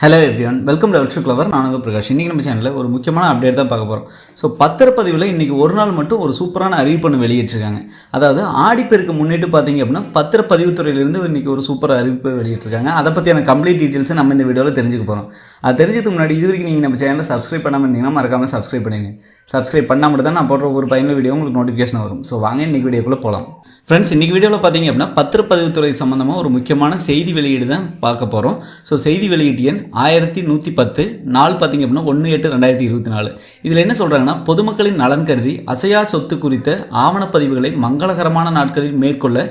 Hello everyone welcome level to clever நான் உங்கள் பிரகாஷ். இன்றைக்கி நம்ம சேனலில் ஒரு முக்கியமான அப்டேட் தான் பார்க்க போகிறோம் ஸோ பத்திரப்பதிவில் இன்றைக்கி ஒரு நாள் மட்டும் ஒரு சூப்பரான அறிவிப்பு ஒன்று வெளியிட்டிருக்காங்க. அதாவது ஆடிப்பெருக்கு முன்னிட்டு பார்த்தீங்க அப்படின்னா பத்திரப்பதிவுத்துறையிலேருந்து இன்றைக்கி ஒரு சூப்பர் அறிவிப்பு வெளியிட்டிருக்காங்க. அதை பற்றியான கம்ப்ளீட் டீட்டெயில்ஸை நம்ம இந்த வீடியோவில் தெரிஞ்சுக்க போகிறோம் அது தெரிஞ்சதுக்கு முன்னாடி இது வரைக்கும் நீங்கள் நம்ம சேனலை சப்ஸ்கிரைப் பண்ணாமல் இருந்தீங்கன்னா மறக்காமல் சப்ஸ்கிரைப் பண்ணிடுங்க. சப்ஸ்கிரைப் பண்ணால் மட்டும் தான் நான் போடுற ஒரு பயனுள்ள வீடியோ உங்களுக்கு நோட்டிஃபிகேஷன் வரும். ஸோ வாங்க இன்றைக்கி வீடியோக்குள்ளே போகலாம் ஃப்ரெண்ட்ஸ் இன்றைக்கி வீடியோவில் பார்த்தீங்க அப்படின்னா பத்திரப்பதிவுத்துறை சம்மந்தமாக ஒரு முக்கியமான செய்தி வெளியீடு தான் பார்க்க போகிறோம். ஸோ செய்தி வெளியீட்டு எண் ஆயிரத்தி நூற்றி பத்து. நாள் பார்த்தீங்க அப்படின்னா ஒன்று எட்டு ரெண்டாயிரத்தி இருபத்தி நாலு. இதில் என்ன சொல்கிறாங்கன்னா பொதுமக்களின் நலன் கருதி அசையா சொத்து குறித்த ஆவணப்பதிவுகளை மங்களகரமான நாட்களில் மேற்கொள்ள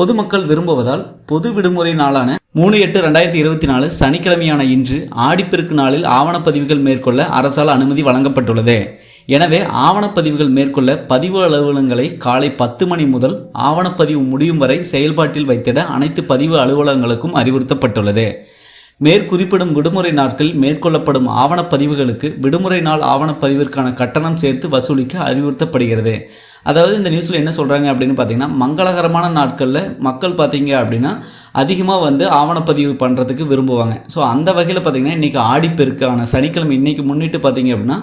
பொதுமக்கள் விரும்புவதால் பொது விடுமுறை நாளான மூணு எட்டு ரெண்டாயிரத்தி இருபத்தி நாலு சனிக்கிழமையான இன்று ஆடிப்பெருக்கு நாளில் ஆவணப்பதிவுகள் மேற்கொள்ள அரசால் அனுமதி வழங்கப்பட்டுள்ளது. எனவே ஆவணப்பதிவுகள் மேற்கொள்ள பதிவு அலுவலகங்களை காலை பத்து மணி முதல் ஆவணப்பதிவு முடியும் வரை செயல்பாட்டில் வைத்திட அனைத்து பதிவு அலுவலகங்களுக்கும் அறிவுறுத்தப்பட்டுள்ளது. மேற்குறிப்பிடும் விடுமுறை நாட்களில் மேற்கொள்ளப்படும் ஆவணப்பதிவுகளுக்கு விடுமுறை நாள் ஆவணப்பதிவிற்கான கட்டணம் சேர்த்து வசூலிக்க அறிவுறுத்தப்படுகிறது. அதாவது இந்த நியூஸில் என்ன சொல்கிறாங்க அப்படின்னு பார்த்தீங்கன்னா மங்களகரமான நாட்களில் மக்கள் பார்த்தீங்க அப்படின்னா அதிகமாக வந்து ஆவணப்பதிவு பண்ணுறதுக்கு விரும்புவாங்க. ஸோ அந்த வகையில் பார்த்தீங்கன்னா இன்றைக்கி ஆடிப்பெருக்கான சனிக்கிழமை இன்றைக்கி முன்னிட்டு பார்த்தீங்க அப்படின்னா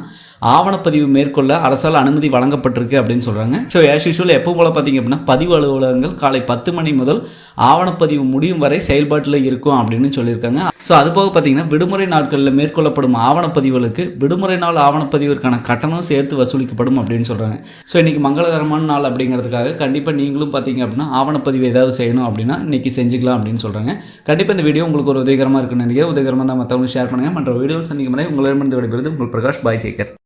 ஆவணப்பதிவு மேற்கொள்ள அரசால் அனுமதி வழங்கப்பட்டிருக்கு அப்படின்னு சொல்கிறாங்க ஸோ ஆஸ் யூஷுவல் எப்போ போல் பார்த்தீங்க அப்படின்னா பதிவு அலுவலகங்கள் காலை பத்து மணி முதல் ஆவணப்பதிவு முடியும் வரை செயல்பாட்டில் இருக்கும் அப்படின்னு சொல்லியிருக்காங்க. ஸோ அது போக பார்த்தீங்கன்னா விடுமுறை நாட்களில் மேற்கொள்ளப்படும் ஆவணப்பதிவுகளுக்கு விடுமுறை நாள் ஆவணப்பதிவிற்கான கட்டணம் சேர்த்து வசூலிக்கப்படும் அப்படின்னு சொல்கிறாங்க ஸோ இன்றைக்கி மங்களகரமான நாள் அப்படிங்கிறதுக்காக கண்டிப்பாக நீங்களும் பார்த்தீங்க அப்படின்னா ஆவணப்பதிவு ஏதாவது செய்யணும் அப்படின்னா இன்றைக்கி செஞ்சுக்கலாம் அப்படின்னு சொல்கிறாங்க கண்டிப்பாக இந்த வீடியோ உங்களுக்கு ஒரு உதவிகரமாக இருக்குன்னு நினைக்கிறேன். உதவிகரமாக தான் மற்றவங்களுக்கு ஷேர் பண்ணுங்கள் மற்ற வீடியோவில் சந்திக்கும் முறை உங்களிடமிருந்து விடைபெறுது உங்கள் பிரகாஷ் பாய் டேக்கர்